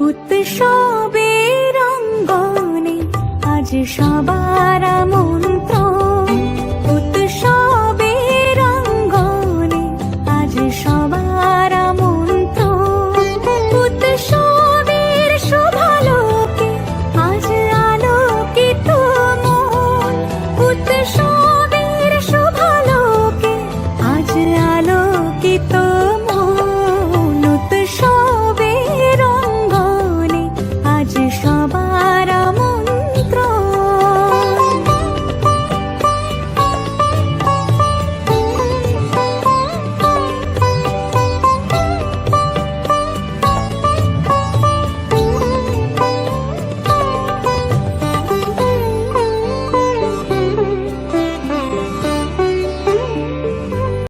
উৎসবের রঙ্গনে আজ সবার মন্ত্র